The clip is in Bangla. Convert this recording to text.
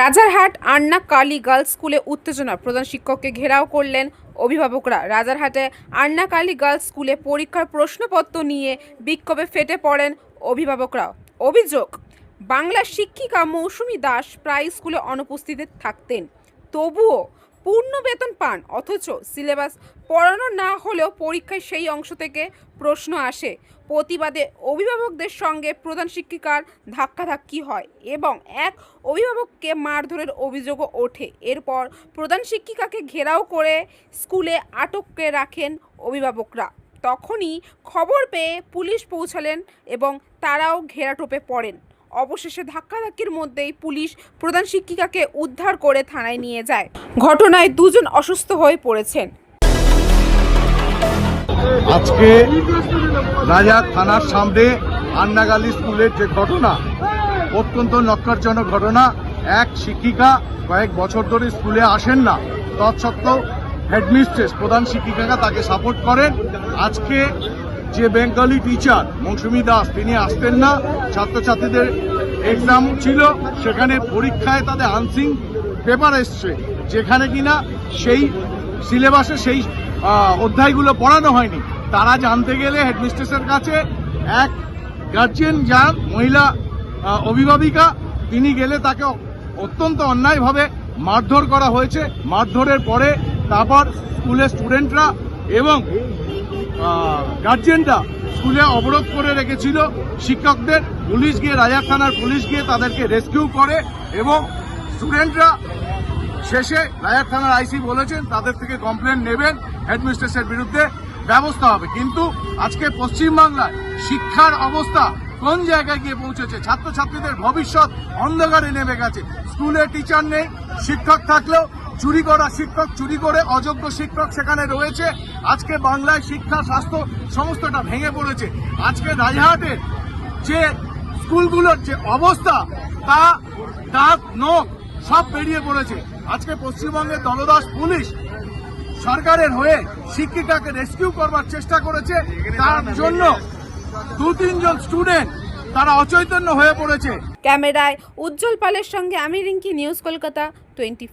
রাজারহাট আন্না কালী গার্লস স্কুলে উত্তেজনা। প্রধান শিক্ষককে ঘেরাও করলেন অভিভাবকরা। রাজারহাটে আন্না কালী গার্লস স্কুলে পরীক্ষার প্রশ্নপত্র নিয়ে বিক্ষোভে ফেটে পড়েন অভিভাবকরাও। অভিযোগ বাংলা শিক্ষিকা মৌসুমী দাস প্রায় স্কুলে অনুপস্থিত থাকতেন। তবুও পূর্ণ বেতন পান, অথচ সিলেবাস পড়ানো না হলেও পরীক্ষায় সেই অংশ থেকে প্রশ্ন আসে। প্রতিবাদে অভিভাবকদের সঙ্গে প্রধান শিক্ষিকার ধাক্কাধাক্কি হয় এবং এক অভিভাবককে মারধরের অভিযোগও ওঠে। এরপর প্রধান শিক্ষিকাকে ঘেরাও করে স্কুলে আটককে রাখেন অভিভাবকরা। তখনই খবর পেয়ে পুলিশ পৌঁছালেন এবং তারাও ঘেরাটোপে পড়েন। অবশেষে ধাক্কাধাক্কির মধ্যেই পুলিশ প্রধান শিক্ষিকাকে উদ্ধার করে থানায় নিয়ে যায়। ঘটনায় দুজন অসুস্থ হয়ে পড়েছেন। আজকে রাজা থানার সামনে আন্নাগালি স্কুলের যে ঘটনা, অত্যন্ত নক্কারজনক ঘটনা, এক শিক্ষিকা কয়েক বছর ধরে স্কুলে আসেন না। তৎসত্ত্বেও হেডমিস্ট্রেস প্রধান শিক্ষিকাকে তাকে সাপোর্ট করেন। আজকে যে বেঙ্গলি টিচার মৌসুমী দাস, তিনি আসতেন না। ছাত্রছাত্রীদের এক্সাম ছিল। সেখানে পরীক্ষায় তাদের আনসিং পেপার এসছে। যেখানে কিনা সেই সিলেবাসে সেই অধ্যায়গুলো পড়ানো হয়নি। তারা জানতে গেলে হেডমিস্ট্রেসের কাছে এক গার্জিয়ান যান, মহিলা অভিভাবিকা, তিনি গেলে তাকে অত্যন্ত অন্যায়ভাবে মারধর করা হয়েছে। মারধরের পরে তারপর স্কুলের স্টুডেন্টরা এবং গার্জিয়ানরা স্কুলে অবরোধ করে রেখেছিল। শিক্ষকদের পুলিশ গিয়ে রাজা থানার পুলিশ গিয়ে তাদেরকে রেস্কিউ করে এবং স্টুডেন্টরা শেষে রাজার থানার আইসি বলেছেন, তাদের থেকে কমপ্লেন নেবেন হেডমিস্ট্রেসের বিরুদ্ধে ব্যবস্থা হবে। কিন্তু আজকে পশ্চিমবাংলায় শিক্ষার অবস্থা কোন জায়গায় গিয়ে পৌঁছেছে? ছাত্রছাত্রীদের ভবিষ্যৎ অন্ধকারে নেমে গেছে। স্কুলে টিচার নেই, শিক্ষক থাকলেও চুরি করা শিক্ষক, চুরি করে অযোগ্য শিক্ষক সেখানে রয়েছে। আজকে বাংলায় শিক্ষা, স্বাস্থ্য সমস্তটা ভেঙে পড়েছে। আজকে রাজহাটের যে স্কুলগুলোর যে অবস্থা, তা দাঁত নখ সব বেরিয়ে পড়েছে। আজকে পশ্চিমবঙ্গের দলদাস পুলিশ সরকারের হয়ে শিক্ষিকাকে রেস্কিউ করবার চেষ্টা করেছে। তার জন্য দু, তিনজন স্টুডেন্ট তারা অচৈতন্য হয়ে পড়েছে। ক্যামেরায় উজ্জ্বল পালের সঙ্গে আমি রিঙ্কি, নিউজ কলকাতা টোয়েন্টি